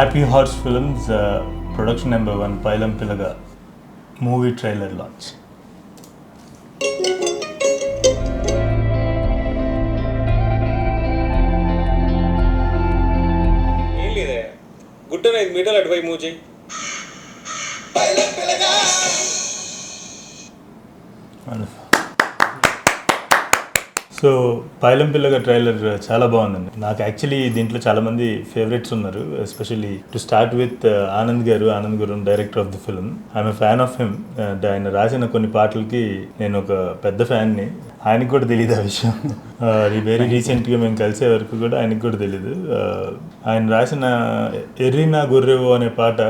Happy horse films production number one Pailam Pillaga movie trailer launch ఏం లేదే? గుట్టన ఐదు మీటర్లు అటువైపు మూవ్ చేయి. సో పైలం పిల్లగా ట్రైలర్ చాలా బాగుందండి. నాకు యాక్చువల్లీ దీంట్లో చాలా మంది ఫేవరెట్స్ ఉన్నారు especially to start with uh, Anand garu Anand garu director of the film. I'm fan of him. Uh, ఆయన రాసిన కొన్ని పాటలకి నేను ఒక పెద్ద ఫ్యాన్ని ఆయనకు కూడా తెలియదు ఆ విషయం. వెరీ రీసెంట్గా మేము కలిసే వరకు కూడా ఆయనకు కూడా తెలియదు ఆయన రాసిన ఎర్రినా గొర్రెవో అనే పాట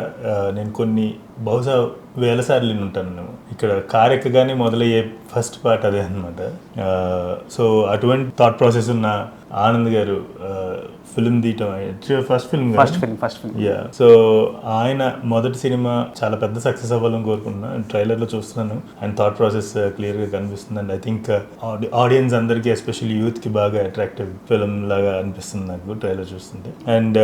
నేను కొన్ని బహుశా వేల సార్లు ఉంటాను మేము ఇక్కడ కార్ ఎక్కగానే మొదలయ్యే ఫస్ట్ పాట అదే అనమాట సో అటువంటి థాట్ ప్రాసెస్ ఉన్న ఆనంద్ గారు ఫిల్మ్ తీయటం. First film first film first film ya so ఆయన మొదటి సినిమా చాలా పెద్ద సక్సెస్ అవ్వాలని కోరుకుంటున్నాను ట్రైలర్లో చూస్తున్నాను. ఆయన థాట్ ప్రాసెస్ క్లియర్గా కనిపిస్తుంది. అండ్ ఐ థింక్ ఆడియన్స్ అందరికీ ఎస్పెషల్లీ యూత్కి బాగా అట్రాక్టివ్ ఫిల్మ్ లాగా అనిపిస్తుంది నాకు ట్రైలర్ చూస్తుంటే. అండ్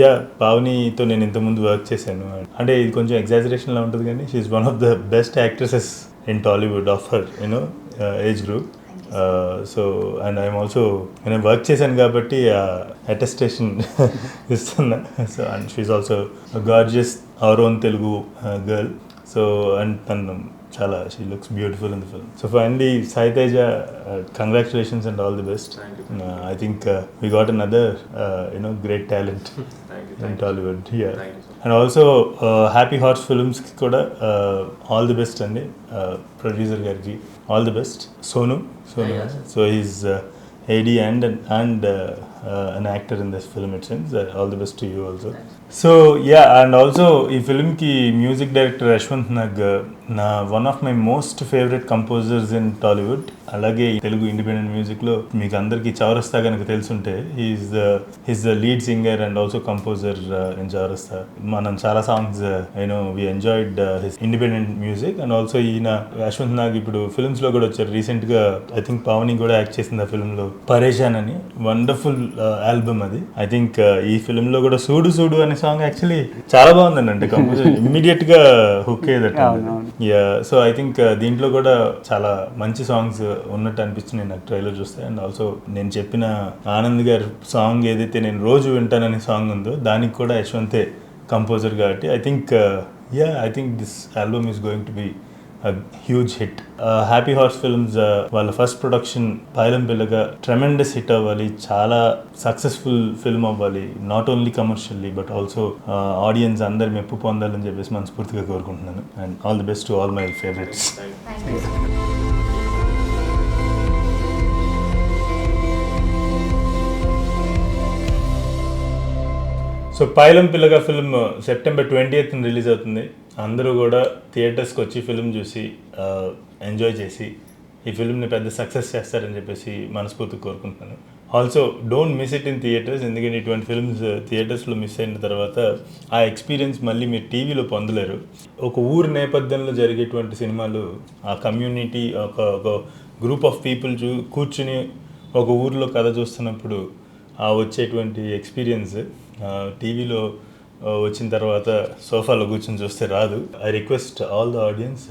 యా పావనితో నేను ఇంతకుముందు వర్క్ చేశాను. అంటే ఇది కొంచెం ఎగ్జాజరేషన్లా ఉంటుంది కానీ she's one of the best actresses in Tollywood of her you know age group so and I'm also నేను వర్క్ చేశాను కాబట్టి అటెస్టేషన్ ఇస్తున్నా. So and she's also gorgeous our own Telugu girl so and తను చాలా she looks beautiful in the film so finally Sai Teja congratulations and all the best I think we got another you know great talent in Tollywood here and also happy horse ఫిల్మ్స్కి కూడా all the best అండి. Producer గారికి all the best Sonu Sonu so AD and and uh, uh, an actor in this film. It seems. Uh, all the best to you also. So ya and also ఈ ఫిల్మ్కి music director Yashwant Nag నా one of my most favourite composers in Tollywood అలాగే ఈ Telugu independent మ్యూజిక్లో మీకు అందరికీ చౌరస్తా కనుక తెలుసుంటే is the is the lead singer and also composer in Chowrasta. మనం చాలా songs you know we enjoyed his independent music and also ఈయన యశ్వంత్ నాగ్ ఇప్పుడు ఫిల్మ్స్లో కూడా వచ్చారు. రీసెంట్గా ఐ థింక్ పావని కూడా యాక్ట్ చేసింది ఆ ఫిల్మ్లో పరేషాన్ అని వండర్ఫుల్ ఆల్బమ్ అది. ఐ థింక్ ఈ ఫిల్మ్లో కూడా సూడు సూడు అనే సాంగ్ యాక్చువల్లీ చాలా బాగుందండి. అంటే కంపోజర్ ఇమ్మీడియట్గా హుక్ అయ్యేదట సో ఐ థింక్ దీంట్లో కూడా చాలా మంచి సాంగ్స్ ఉన్నట్టు అనిపించింది నాకు ట్రైలర్ చూస్తే అండ్ ఆల్సో నేను చెప్పిన ఆనంద్ గారి సాంగ్ ఏదైతే నేను రోజు వింటాననే సాంగ్ ఉందో దానికి కూడా యశ్వంతే కంపోజర్ కాబట్టి I think ya I think this album is going to be huge hit happy horse films వాళ్ళ first production Pailam Pillaga tremendous hit అవ్వాలి. చాలా సక్సెస్ఫుల్ ఫిల్మ్ అవ్వాలి. Not only commercially but also audience అందరి మెప్పు పొందాలని చెప్పేసి మనస్ఫూర్తిగా కోరుకుంటున్నాను. And all the best to all my favourites so Pailam Pillaga film September twenty eighth release అవుతుంది. అందరూ కూడా థియేటర్స్కి వచ్చి ఫిల్మ్ చూసి ఎంజాయ్ చేసి ఈ ఫిల్మ్ని పెద్ద సక్సెస్ చేస్తారని చెప్పేసి మనస్ఫూర్తి కోరుకుంటున్నాను. Also don't miss it in theatres ఎందుకంటే ఇటువంటి ఫిల్మ్స్ థియేటర్స్లో మిస్ అయిన తర్వాత ఆ ఎక్స్పీరియన్స్ మళ్ళీ మీరు టీవీలో పొందలేరు. ఒక ఊరు నేపథ్యంలో జరిగేటువంటి సినిమాలు ఆ కమ్యూనిటీ ఒక ఒక గ్రూప్ ఆఫ్ పీపుల్ చూ కూర్చుని ఒక ఊర్లో కథ చూస్తున్నప్పుడు ఆ వచ్చేటువంటి ఎక్స్పీరియన్స్ టీవీలో వచ్చిన తర్వాత సోఫాలో కూర్చొని చూస్తే రాదు. I request all the audience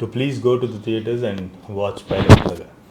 to please go to the theatres and watch pilot